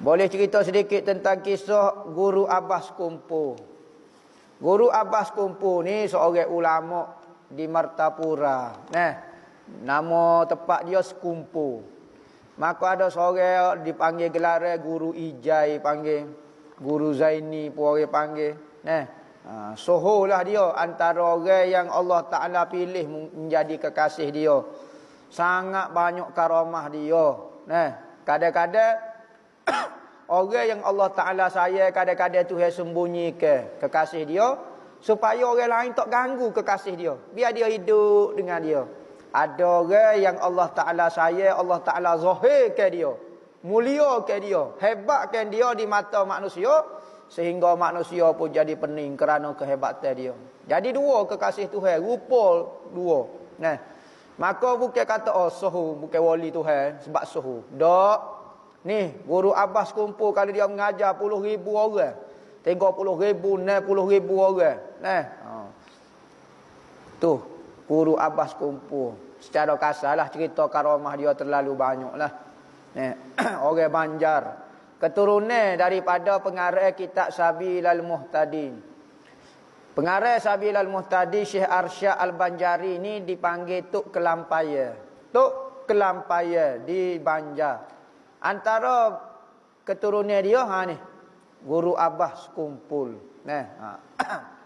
Boleh cerita sedikit tentang kisah Guru Abbas Kumpu. Guru Abbas Kumpu ni seorang ulama di Martapura. Nah, nama tempat dia Sekumpu. Maka ada seorang dipanggil gelar Guru Ijai panggil. Guru Zaini pun orang panggil. Nah, ha, soho lah dia antara orang yang Allah Ta'ala pilih menjadi kekasih dia. Sangat banyak karamah dia. Nah, kadang-kadang orang yang Allah Ta'ala saya kadang-kadang Tuhan sembunyi ke kekasih dia. Supaya orang lain tak ganggu kekasih dia. Biar dia hidup dengan dia. Ada orang yang Allah Ta'ala saya, Allah Ta'ala ke dia. Mulia ke dia. Hebatkan dia di mata manusia. Sehingga manusia pun jadi pening kerana kehebatan dia. Jadi dua kekasih Tuhan. Rupa dua. Nah, Maka bukan kata, oh suhu, bukan wali Tuhan. Sebab suhu. Tak. Ni, guru Abbas kumpul kalau dia mengajar puluh ribu orang. Tiga puluh ribu, enam puluh ribu orang. Nah. Ha. Tu, guru Abbas kumpul. Secara kasarlah cerita karamah dia terlalu banyak lah. Nah. orang banjar. Keturunan daripada pengarah kitab Sabil al-Muhtadin. Pengarah Sabil al-Muhtadi Syekh Arsyad al-Banjari ini dipanggil Tuk Kelampaya. Tuk Kelampaya di Banjar. Antara keturunan dia ha ni. Guru Abah sekumpul. Nah, ha.